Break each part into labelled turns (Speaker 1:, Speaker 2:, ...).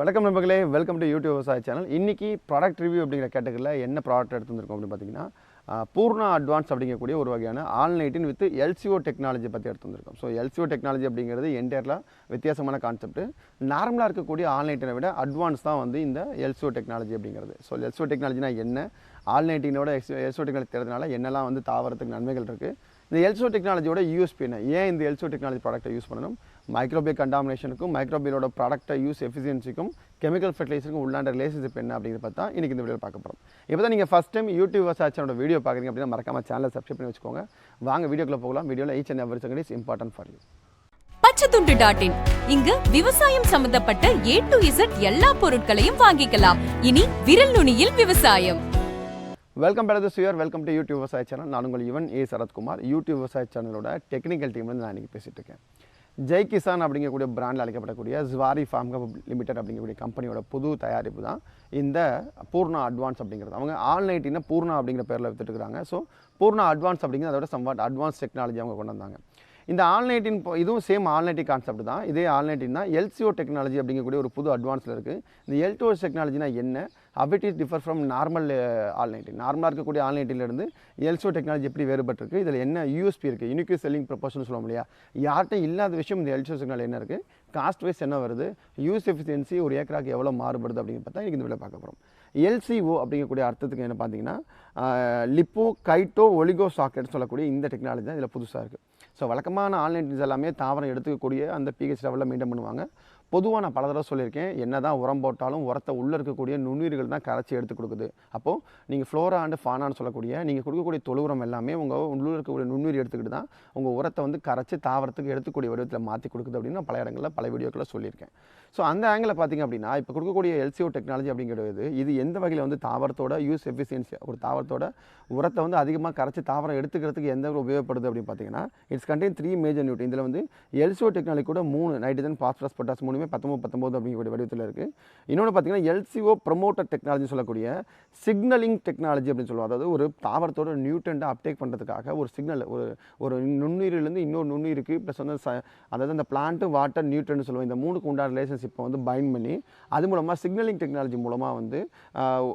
Speaker 1: வணக்கம் நண்பர்களே welcome to YouTube விவசாய சேனல் இன்றைக்கி ப்ராடக்ட் ரிவ்யூ அப்படிங்கிற கேட்டகரியில் என்ன ப்ராடக்ட் எடுத்துருக்கோம் அப்படின்னு பார்த்தீங்கன்னா பூர்ணா அட்வான்ஸ் அப்படிங்கக்கூடிய ஒரு வகையான ஆன்லைட்டின் வித் எல்சிஓ டெக்னாலஜி பற்றி எடுத்து வந்திருக்கோம் ஸோ எல்சிஓ டெக்னாலஜி அப்படிங்கிறது என்டையரில் வித்தியாசமான கான்செப்ட் நார்மலாக இருக்கக்கூடிய ஆன்லைட்டினை விட அட்வான்ஸ் தான் வந்து இந்த எல்சிஓ டெக்னாலஜி அப்படிங்கிறது. ஸோ எல்சிஓ டெக்னாலஜினா என்ன? ஆன்லைட்டினோட எல்சிஓ டெக்னாலஜி தெரிறதுனால என்னெல்லாம் வந்து தாவரத்துக்கு நன்மைகள் இருக்குது இந்த எல்சோ டெக்னாலஜியோட யூஎஸ்பி என்ன? ஏன் இந்த எல்சோ டெக்னாலஜி ப்ராடக்ட்டை யூஸ் பண்ணணும்? மைக்ரோபியல் கண்டாமினேஷனுக்கும் மைக்ரோபியலோட ப்ராடக்ட்டை யூஸ் எஃபிஷியன்சிக்கும் கெமிக்கல் ஃபெர்டிலைசருக்கும் உள்ளாண்ட ரிலேஷன்ஷிப் என்ன அப்படிங்கிறத பார்த்தா இன்றைக்கி இந்த வீடியோ பார்க்க போகிறோம் இப்போ தான் நீங்கள் ஃபஸ்ட் டைம் யூடியூப் விவசாயச்சனோட வீடியோ பார்க்குறீங்க அப்படின்னா மறக்காம சேனலை சப்ஸ்கிரைப் பண்ணி வச்சுக்கோங்க. வாங்க வீடியோக்குள்ள போகலாம். வீடியோவில் each and every second is important for you
Speaker 2: Pachaithundu dot in இங்கு விவசாயம் சம்பந்தப்பட்ட ஏ டு இசட் எல்லா பொருட்களையும் வாங்கிக்கலாம். இனி விரல் நுனியில் விவசாயம்.
Speaker 1: வெல்கம் பேர் சுயர் வெல்கம் டு யூடியூப் விவசாய சேனல் நான் உங்கள் யுவன் ஏ சரத்குமார். யூடியூப் விவசாய சேனலோட டெக்னிக்கல் டீம்லேருந்து நான் இன்றைக்கி பேசிகிட்டு இருக்கேன். ஜெய் கிசான் அப்படிங்கக்கூடிய பிராண்டில் அழைக்கப்படக்கூடிய ஜுவாரி ஃபார்ம் லிமிடெட் அப்படிங்கக்கூடிய கம்பெனியோட புது தயாரிப்பு தான். இந்த பூர்ணா அட்வான்ஸ் அப்படிங்கிறது. அவங்க ஆன்லைட்டினா பூர்ணா அப்படிங்கிற பேரில் வித்துட்டுருக்குறாங்க ஸோ பூர்ணா அட்வான்ஸ் அப்படிங்கிறது அதோட சம்வாட் அட்வான்ஸ் டெக்னாலஜி அவங்க கொண்டு வந்தாங்க. இந்த ஆன்லைட்டின் இதுவும் சேம் ஆன்லைட்டி கான்செப்ட் தான். இதே ஆன்லைட்டின் தான் எல்சிஓ டெக்னாலஜி அப்படிங்கக்கூடிய ஒரு புது அட்வான்ஸில் இருக்குது இந்த எல்டிஓ டெக்னாலஜினா என்ன? அபிட் டிஃபர் ஃப்ரம் நார்மல் ஆன்லைட்டின் நார்மலாக இருக்கக்கூடிய ஆன்லைட்டிலேருந்து எல்சோ டெக்னாலஜி எப்படி வேறுபட்டிருக்கு இதில் என்ன யூஎஸ்பி இருக்குது யூனிக்யூ செல்லிங் ப்ரொபோஷன் சொல்ல முடியா? யார்கிட்ட இல்லாத விஷயம் இந்த எல்சோ டெக்னாலஜி என்ன இருக்குது காஸ்ட் வைஸ் என்ன வருது? யூஸ் எஃபிஷியன்சி ஒரு ஏக்கராக்கு எவ்வளோ மாறுபடுது அப்படின்னு பார்த்தா இன்றைக்கி இந்த வேலை பார்க்க போகிறோம் எல்சிஓ அப்படிங்கக்கூடிய அர்த்தத்துக்கு என்ன பார்த்தீங்கன்னா லிப்போ கைட்டோ ஒலிகோ சாக்கெட் சொல்லக்கூடிய இந்த டெக்னாலஜி தான் இதில் புதுசாக இருக்குது ஸோ வழக்கமான ஆன்லைன் எல்லாமே தாவரம் எடுத்துக்கக்கூடிய அந்த பிஹெச் லெவலில் மெயின்டைன் பண்ணுவாங்க. பொதுவாக நான் பல தடவை சொல்லியிருக்கேன் என்ன தான் உரம் போட்டாலும் உரத்தை உள்ளே இருக்கக்கூடிய நுண்ணுயிர்கள் தான் கரைச்சி எடுத்து கொடுக்குது. அப்போது நீங்கள் ஃப்ளோரா அண்டு ஃபானான்னு சொல்லக்கூடிய நீங்கள் கொடுக்கக்கூடிய தொழு உரம் எல்லாமே உங்கள் உள்ளூர் இருக்கக்கூடிய நுண்ணுயிர் எடுத்துக்கிட்டு தான் உங்கள் உரத்தை வந்து கரைச்சி தாவரத்துக்கு எடுத்துக்கூடிய வடிவத்தில் மாற்றி கொடுக்குது அப்படின்னு நான் பல இடங்களில் பல வீடியோக்களில் சொல்லியிருக்கேன். ஸோ அந்த ஆங்கிளில் பார்த்தீங்க அப்படின்னா இப்போ கொடுக்கக்கூடிய எல்சிஓ டெக்னாலஜி அப்படிங்கிறது இது எந்த வகையில் வந்து தாவரத்தோட யூஸ் எஃபிஷியன்சி ஒரு தாவரத்தோட உரத்தை வந்து அதிகமாக கரைச்சி தாவரம் எடுத்துக்கிறதுக்கு எந்த ஒரு உபயோகப்படுது அப்படின்னு பார்த்தீங்கன்னா இட்ஸ் கண்டெயின் த்ரீ மேஜர் நியூட் இதில் வந்து எல்சிஓ டெக்னாலஜி கூட மூணு நைட்ரஜன் பாஸ்பரஸ் பொட்டாஸ் மூணுமே பத்தொம்பது பத்தொம்பது அப்படிங்கக்கூடிய வடிவத்தில் இருக்குது இன்னொன்று பார்த்தீங்கன்னா எல்சிஓ ப்ரொமோட்டர் டெக்னாலஜி சொல்லக்கூடிய சிக்னலிங் டெக்னாலஜி அப்படின்னு சொல்லுவோம் அதாவது ஒரு தாவரத்தோட நியூட்ரண்ட்டை அப்டேக் பண்ணுறதுக்காக ஒரு சிக்னல் ஒரு ஒரு நுண்ணுயிரிலேருந்து இன்னொரு நுண்ணுயிருக்கு ப்ளஸ் வந்து ச- அதாவது அந்த பிளான்ட்டு வாட்டர் நியூட்ரன் சொல்லுவோம் இந்த மூணுக்கு உண்டான ரிலேஷன்ஷிப்பை வந்து பைண்ட் பண்ணி அது மூலமாக சிக்னலிங் டெக்னாலஜி மூலமாக வந்து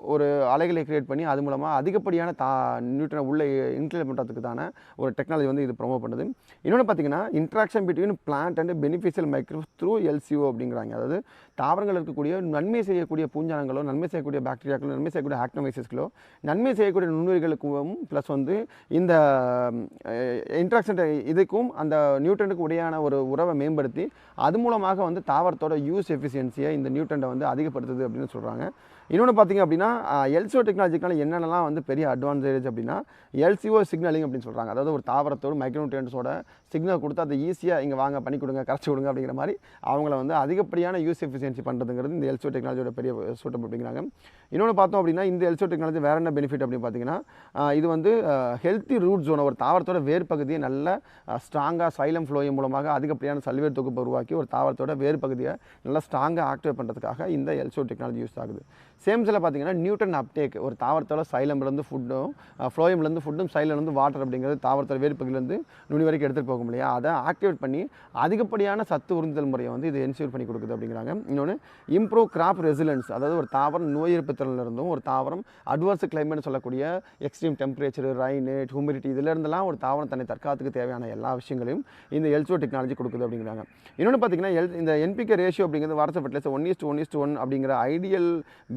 Speaker 1: ஒரு அலைகளை கிரியேட் பண்ணி அது மூலமாக அதிகப்படியான தா நியூட்ரனை உள்ளே இன்க்ளேட் தான ஒரு டெக்னாலஜி வந்து இது ப்ரொமோட் பண்ணுது. இன்னொன்று பார்த்தீங்கன்னா interaction between plant and beneficial micro through LCO அப்படிங்கிறாங்க. அதாவது தாவரங்கள் இருக்கக்கூடிய நன்மை செய்யக்கூடிய பூஞ்சானங்களோ நன்மை செய்யக்கூடிய பாக்டீரியாக்களோ நன்மை செய்யக்கூடிய ஆக்டோமைசஸ்களோ நன்மை செய்யக்கூடிய நுண்ணுயிர்களுக்கும் ப்ளஸ் வந்து இந்த இன்ட்ராக்ஷன் இதுக்கும் அந்த நியூட்ரனுக்கு உடையான ஒரு உறவை மேம்படுத்தி அது மூலமாக வந்து தாவரத்தோட யூஸ் எஃபிஷியன்சியை இந்த நியூட்ரண்ட்டை வந்து அதிகப்படுத்துது அப்படின்னு சொல்கிறாங்க இன்னொன்று பார்த்தீங்க அப்படின்னா எல்சிஓ டெக்னாலஜிக்கான என்னென்னலாம் வந்து பெரிய அட்வான்டேஜ் அப்படின்னா எல்சிஓ சிக்னலிங் அப்படின்னு சொல்கிறாங்க அதாவது ஒரு தாவரத்தோட மைக்ரோநியூட்ரியன்ஸோட சிக்னல் கொடுத்து அதை ஈஸியாக இங்கே வாங்க பண்ணி கொடுங்க கரைச்சி கொடுங்க அப்படிங்கிற மாதிரி அவங்கள வந்து அதிகப்படியான யூஸ் எஃபிஷியன்சி பண்ணுறதுங்கிறது இந்த எல்சிஓ டெக்னாலஜியோட பெரிய சூட்டம் அப்படிங்கிறாங்க. இன்னொன்று பார்த்தோம் அப்படின்னா இந்த எல்சிஓ டெக்னாலஜி வேற என்ன பெனிஃபிட் அப்படின்னு பார்த்தீங்கன்னா இது வந்து ஹெல்த்தி ரூட் ஜோனை ஒரு தாவரத்தோட வேர் பகுதியை நல்ல ஸ்ட்ராங்காக சைலம் ஃப்ளோயின் மூலமாக அதிகப்படியான சல்வேர் தொகுப்பு உருவாக்கி ஒரு தாவரத்தோட வேறு பகுதியை நல்லா ஸ்ட்ராங்காக ஆக்டிவேட் பண்ணுறதுக்காக இந்த எல்சிஓ டெக்னாலஜி யூஸ் ஆகுது. சேம்ஸில் பார்த்தீங்கன்னா நியூட்டன் அப்டேக் ஒரு தாவரத்தோட சைலம்லேருந்து ஃபுட்டும் ஃப்ளோயம்லேருந்து ஃபுட்டும் சைலம்லேருந்து வாட்டர் அப்படிங்கிறது தாவரத்தோட வேறுபகுதியிலேருந்து நுனி வரைக்கும் எடுத்துகிட்டு போகும் இல்லையா அதை ஆக்டிவேட் பண்ணி அதிகப்படியான சத்து உறிஞ்சுதல் முறையை வந்து இது என்ஷூர் பண்ணி கொடுக்குது அப்படிங்கிறாங்க. இன்னொன்று இம்ப்ரூவ் கிராப் ரெசிலன்ஸ் அதாவது ஒரு தாவரம் நோய் எதிர்ப்பு திறனில் இருந்தும் ஒரு தாவரம் அட்வர்ஸ் கிளைமேட் சொல்லக்கூடிய எக்ஸ்ட்ரீம் டெம்பரேச்சர் ரைனு ஹியூமிடிட்டி இதிலிருந்தெல்லாம் ஒரு தாவரம் தன்னை தற்காத்துக்கு தேவையான எல்லா விஷயங்களையும் இந்த எல்சோ டெக்னாலஜி கொடுக்குது அப்படிங்கிறாங்க. இன்னொன்று பார்த்தீங்கன்னா எல் இந்த என்பிகே ரேஷியோ அப்படிங்கிறது வாரத்தை fertiliser one is to one is to one அப்படிங்கிற ஐடியல்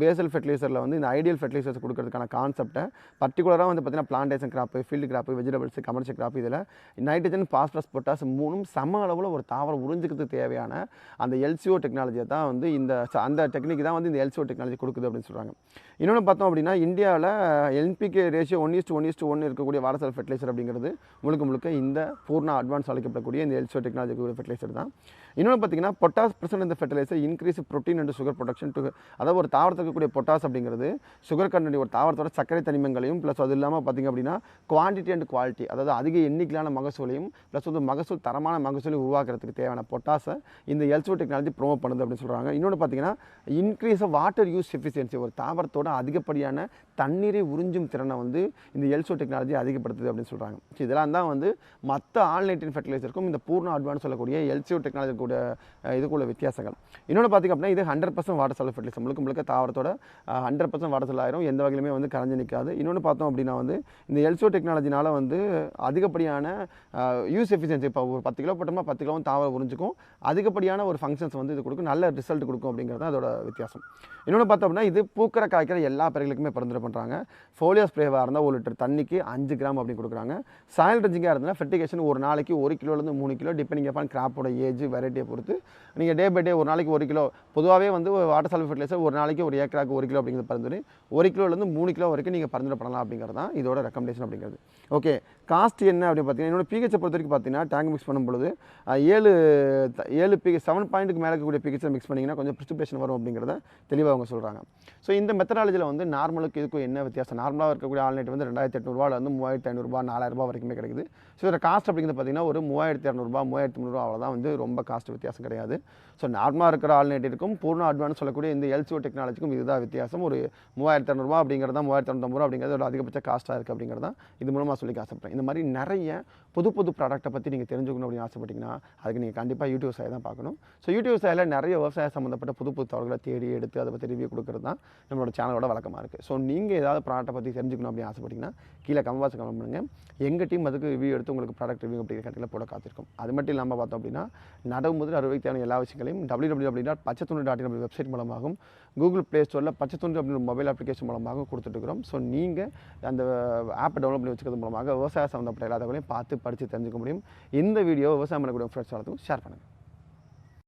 Speaker 1: பேசல் ஃபெர்டிலைசரில் வந்து இந்த ஐடியல் ஃபெர்டிலைசர்ஸ் கொடுக்கறதுக்கான கான்செப்ட்டை பர்டிகுலராக வந்து பார்த்தீங்கன்னா plantation crop field crop vegetables commercial crop இதில் நைட்ரஜன் பாஸ்பரஸ் பொட்டாஸ் மூணும் சம அளவில் ஒரு தாவரம் உறிஞ்சிக்கிறதுக்கு தேவையான அந்த எல்சிஓ டெக்னாலஜியை தான் வந்து இந்த அந்த டெக்னிக் தான் வந்து இந்த எல்சிஓ டெக்னாலஜி கொடுக்குது அப்படின்னு சொல்கிறாங்க இன்னொன்று பார்த்தோம் அப்படின்னா இந்தியாவில் NPK ratio one is to one is to one இருக்கக்கூடிய வாரசல் ஃபெர்டிலைசர் அப்படிங்கிறது முழுக்க முழுக்க இந்த பூர்ணா அட்வான்ஸ் அழைக்கப்படக்கூடிய இந்த எல்சிஓ டெக்னாலஜி ஃபெர்டிலைசர் தான். இன்னொன்று பார்த்தீங்கன்னா பொட்டாஸ் பிரசன்ட் இந்த fertilizer increase protein and sugar production too அதாவது ஒரு தாவரத்துக்கு இருக்கக்கூடிய பொட்டாஸ் அப்படிங்கிறது சுகர் கண்டென்ட் ஒரு தாவரத்தோட சர்க்கரை தனிமங்களையும் ப்ளஸ் அது இல்லாமல் பார்த்திங்க அப்படின்னா குவான்டிட்டி அண்ட் குவாலிட்டி அதாவது அதிக எண்ணிக்கையிலான மகசூலையும் ப்ளஸ் வந்து மகசூல் தரமான மகசூலையும் உருவாக்குறதுக்கு தேவையான பொட்டாஸை இந்த எல்சோ டெக்னாலஜி ப்ரோமோட் பண்ணுது அப்படின்னு சொல்கிறாங்க இன்னொன்று பார்த்தீங்கன்னா இன்க்ரீஸ் வாட்டர் யூஸ் எஃபிஷியன்சி ஒரு தாவரத்தோட அதிகப்படியான தண்ணீரை உறிஞ்சும் திறனை வந்து இந்த எல்சோ டெக்னாலஜி அதிகப்படுத்துது அப்படின்னு சொல்கிறாங்க ஸோ இதெல்லாம் தான் வந்து மற்ற ஆல்நைட்டின் ஃபெர்டிலைசருக்கும் இந்த பூர்ண அட்வான்ஸ் சொல்லக்கூடிய எல்சிஓ டெக்னாலஜி கூட இதுக்குள்ள வித்தியாசங்கள். இன்னொன்று பார்த்திங்க அப்படின்னா இது hundred percent water soluble fertilizer முழுக்க முழுக்க தாவரத்தோட ஹண்ட்ரட் பர்சன்ட் வடசல் ஆயிரும். எந்த வகையிலுமே வந்து கரைஞ்சு நிற்காது இன்னொன்று பார்த்தோம் அப்படின்னா வந்து இந்த எல்சோ டெக்னாலஜினால் வந்து அதிகப்படியான யூஸ் எஃபிஷியன்சி இப்போ ஒரு பத்து கிலோ போட்டோம்னா பத்து கிலோவும் தாவரம் உறிஞ்சிக்கும். அதிகப்படியான ஒரு ஃபங்க்ஷன்ஸ் வந்து இது கொடுக்கும். நல்ல ரிசல்ட் கொடுக்கும் அப்படிங்கிறது தான் அதோட வித்தியாசம். இன்னொன்று பார்த்தோம் அப்படின்னா இது பூக்கிற காய்க்கிற எல்லா பயிர்களுக்குமே பரிந்துரை பண்ணுறாங்க ஃபோலியோ ஸ்ப்ரேவாக இருந்தால் ஒரு லிட்டர் தண்ணிக்கு அஞ்சு கிராம் அப்படி கொடுக்குறாங்க. சாயல் ரிஞ்சிங்காக இருந்தால் ஃபெர்டிகேஷன் ஒரு நாளைக்கு ஒரு கிலோலேருந்து மூணு கிலோ டிபெண்டிங் அப்பான் கிராப்போட ஏஜ் வெரைட்டியை பொறுத்து. நீங்கள் டே பை டே ஒரு நாளைக்கு ஒரு கிலோ பொதுவாகவே வந்து வாட்டர் சால்வ் ஃபெர்டிலைசர் ஒரு நாளைக்கு ஒரு ஏக்கர் ஏக்கராக்கு ஒரு கிலோ அப்படிங்கிறது பரிந்துரை ஒரு கிலோலேருந்து மூணு கிலோ வரைக்கும் நீங்கள் பரிந்துரை பண்ணலாம் அப்படிங்கிறது தான் இதோட ரெக்கமெண்டேஷன் அப்படிங்கிறது. ஓகே காஸ்ட் என்ன அப்படின்னு பார்த்தீங்கன்னா என்னோட பிஹெச்சை பொறுத்த வரைக்கும் பார்த்தீங்கன்னா டேங்க் மிக்ஸ் பண்ணும்பொழுது ஏழு த- ஏழு பிஹெச் செவன் பாயிண்ட்டுக்கு மேலே இருக்கக்கூடிய பிஹெச்சை மிக்ஸ் பண்ணிங்கன்னா கொஞ்சம் ப்ரிசிபேஷன் வரும் அப்படிங்கிறத தெளிவாக அவங்க சொல்கிறாங்க ஸோ இந்த மெத்தடாலஜியில் வந்து நார்மலுக்கு இதுக்கும் என்ன வித்தியாசம்? நார்மலாக இருக்கக்கூடிய ஆல்நெட் வந்து ரெண்டாயிரத்தி எட்நூறுவாலேருந்து மூவாயிரத்தி ஐநூறுரூபா நாலாயிரரூபா வரைக்குமே கிடைக்குது. ஸோ இதோட காஸ்ட் அப்படிங்கிறது பார்த்தீங்கன்னா ஒரு மூவாயிரத்தி இரநூறுபா மூவாயிரத்தி முந்நூறுபா அவ்வளோதான் வந்து ரொம்ப காஸ்ட் வித்தியாசம் கிடையாது. ஸோ நார்மலாக இருக்கிற ஆல்நெட்டிற்கும் பூர்ண அட்வான்ஸ் சொல்லக்கூடிய இந்த எல்சிஓ டெக்னாலஜிக்கும் இது தான் வித்தியாசம். ஒரு மூவாயிரத்தி இரநூறுபா அப்படிங்கிறதா மூவாயிரத்தி இரநூத்தம்பது ரூபா அப்படிங்கிறது ஒரு அதிகபட்ச காஸ்ட்டாக இருக்குது அப்படிங்கிறதா இது மூலமாக சொல்லி ஆசைப்பட்றேன். இந்த மாதிரி நிறைய புது புது ப்ராடக்ட்டை பற்றி நீங்கள் தெரிஞ்சுக்கணும் அப்படின்னு ஆசைப்பட்டீங்கன்னா அதுக்கு நீங்கள் கண்டிப்பாக யூடியூப் சாயை தான் பார்க்கணும். ஸோ யூடியூப் சாயில் நிறைய விவசாய சம்மந்தப்பட்ட புது புது தகவல்களை தேடி எடுத்து அதை பற்றி ரிவ்யூ கொடுக்குறது தான் நம்மளோட சேனலோட வழக்கமாக இருக்குது ஸோ நீங்கள் ஏதாவது ப்ராடக்ட்டை பற்றி தெரிஞ்சுக்கணும் அப்படின்னு ஆசைப்பட்டீங்கன்னா கீழே கமெண்ட் கமெண்ட் பண்ணுங்கள் எங்கள் டீம் அதுக்கு ரிவ்யூ எடுத்து உங்களுக்கு ப்ராடக்ட் ரிவ்யூ அப்படிங்கிற கட்டில் போட காத்திருக்கும். அது மட்டும் இல்லாமல் பார்த்தோம் அப்படின்னா நடவு முதல் அறுவைக்கான தேவையான எல்லா விஷயங்களையும் W W W dot Pachaithundu dot in website மூலமாகவும் கூகுள் ப்ளே ஸ்டோரில் பச்சைத்துண்டு அப்படின்ற மொபைல் அப்ளிகேஷன் மூலமாக கொடுத்துட்ருக்கிறோம் ஸோ நீங்கள் அந்த ஆப்பை டவுன்லோட் பண்ணி வச்சுக்கிறது மூலமாக விவசாய சம்மந்தப்பட்ட எல்லா தகவலையும் பார்த்து படித்து தெரிஞ்சுக்க முடியும். இந்த வீடியோ விவசாயம் பண்ணக்கூடிய ஃப்ரெண்ட்ஸ் எல்லாத்துக்கும் ஷேர் பண்ணுங்கள்